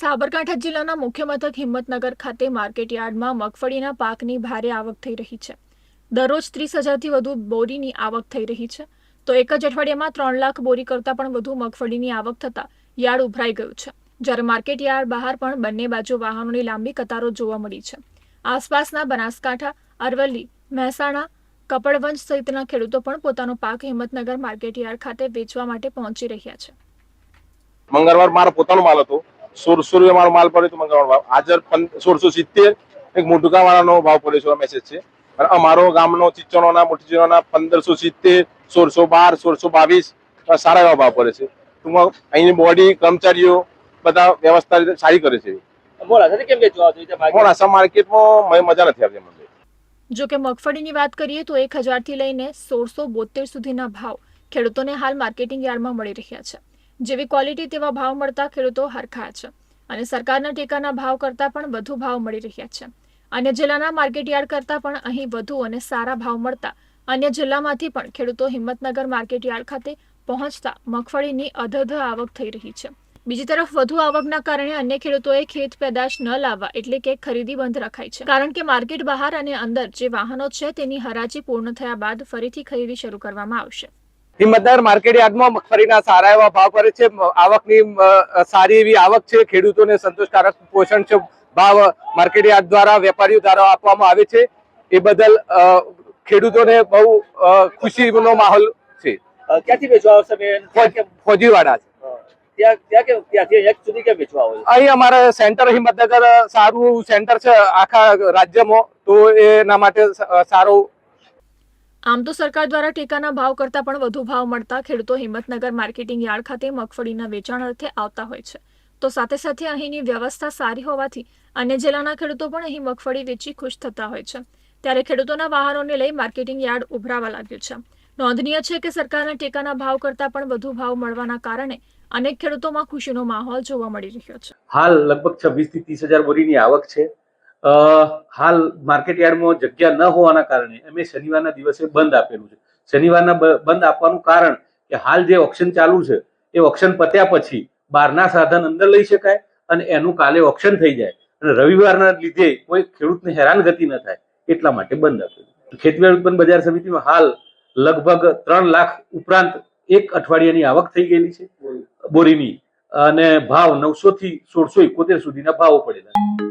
સાબરકાંઠા જિલ્લાના મુખ્ય મથક હિંમતનગર ખાતે માર્કેટયાર્ડમાં મગફળીના પાકની ભારે આવક થઈ રહી છે. દરરોજ ત્રીસ હજારથી વધુ બોરીની આવક થઈ રહી છે. તો એક જ અઠવાડિયામાં ત્રણ લાખ બોરી કરતાં પણ વધુ મગફળીની આવક થતાં યાર્ડ ઉભરાઈ ગયું છે. જ્યારે માર્કેટયાર્ડ બહાર પણ બંને બાજુ વાહનોની લાંબી કતારો જોવા મળી છે. આસપાસના બનાસકાંઠા, અરવલ્લી, મહેસાણા, કપડવંજ સહિતના ખેડૂતો પણ પોતાનો પાક હિંમતનગર માર્કેટયાર્ડ ખાતે વેચવા માટે પહોંચી રહ્યા છે. મંગળવાર મારો પોતાનો માલ હતો. સોળસો રૂપિયા મારો માલ પડ્યો તો મંગળવાર ભાવ. હાજર સોળસો સિત્તેર એક મોટુકા વાળાનો ભાવ પડ્યો છે મેસેજ છે. અને અમારો ગામનો ચિચણોના મોટીચણોના પંદરસો સિત્તેર સોળસો બાર સોળસો બાવીસ સારા એવા ભાવ પડે છે. ટૂંકમાં અહીંની બોડી કર્મચારીઓ બધા વ્યવસ્થા રીતે સારી કરે છે? મોડાસા માર્કેટમાં મજા નથી આવતી મને જો કે મગફળીની વાત કરીએ તો એક હજારથી લઈને સોળસો બોતેર સુધીના ભાવ ખેડૂતોને હાલ માર્કેટિંગ યાર્ડમાં મળી રહ્યા છે. જેવી ક્વોલિટી તેવા ભાવ મળતા ખેડૂતો હરખા છે. અને સરકારના ટેકાના ભાવ કરતાં પણ વધુ ભાવ મળી રહ્યા છે. અન્ય જિલ્લાના માર્કેટયાર્ડ કરતાં પણ અહીં વધુ અને સારા ભાવ મળતા અન્ય જિલ્લામાંથી પણ ખેડૂતો હિંમતનગર માર્કેટયાર્ડ ખાતે પહોંચતા મગફળીની અધધ આવક થઈ રહી છે. બીજી તરફ વધુ આવકના કારણે અન્ય ખેડૂતોએ ખેત પેદાશ ન લાવવા એટલે કે ખરીદી બંધ રખાઈ છે. કારણ કે માર્કેટ બહાર અને અંદર જે વાહનો છે તેની હરાજી પૂર્ણ થયા બાદ ફરીથી ખરીદી શરૂ કરવામાં આવશે. હિંમતનગર માર્કેટ યાર્ડમાં મગફળીના સારા એવા ભાવ પડે છે. આવકની સારી એવી આવક છે. ખેડૂતોને સંતોષકારક પોષણ છે. ભાવ માર્કેટ યાર્ડ દ્વારા વેપારીઓ દ્વારા આપવામાં આવે છે. એ બદલ ખેડૂતોને બહુ ખુશીનો માહોલ છે. ક્યાંથી વેચવા આવશે બેન? ફોજીવાડા છે. અમારે સેન્ટર હિંમતનગર સારું સેન્ટર છે આખા રાજ્યમાં. તો એના માટે સારું આમ તો સરકાર દ્વારા ટેકાના ભાવ કરતાં પણ વધુ ભાવ મળતા ખેડૂતો હિંમતનગર માર્કેટિંગ યાર્ડ ખાતે મગફળીના વેચાણ અર્થે આવતા હોય છે. તો સાથે સાથે અહીંની વ્યવસ્થા સારી હોવાથી અન્ય જિલ્લાના ખેડૂતો પણ અહીં મગફળી વેચી ખુશ થતા હોય છે. ત્યારે ખેડૂતોના વાહનોને લઈ માર્કેટિંગ યાર્ડ ઉભરાવા લાગ્યું છે. નોંધનીય છે કે સરકારના ટેકાના ભાવ કરતાં પણ વધુ ભાવ મળવાના કારણે અનેક ખેડૂતોમાં ખુશીનો માહોલ જોવા મળી રહ્યો છે. હાલ લગભગ છવ્વીસથી ત્રીસ હજાર બોરીની આવક છે. હાલ માર્કેટ યાર્ડમાં જગ્યા ન હોવાના કારણે અમે શનિવારના દિવસે બંધ આપેલું છે. શનિવારના બંધ આપવાનું કારણ કે હાલ જે ઓપ્શન ચાલુ છે, એ ઓપ્શન પત્યા પછી બહારના સાધન અંદર લઈ શકાય અને એનું કાલે ઓપ્શન થઈ જાય અને રવિવારના લીધે કોઈ ખેડૂતને હેરાનગતિ ન થાય એટલા માટે બંધ આપેલું. ખેતીવાડી ઉત્પન્ન બજાર સમિતિમાં હાલ લગભગ ત્રણ લાખ ઉપરાંત એક અઠવાડિયાની આવક થઈ ગયેલી છે. બોરીની. અને ભાવ નવસો થી સોળસો એકોતેર સુધીના ભાવો પડેલા.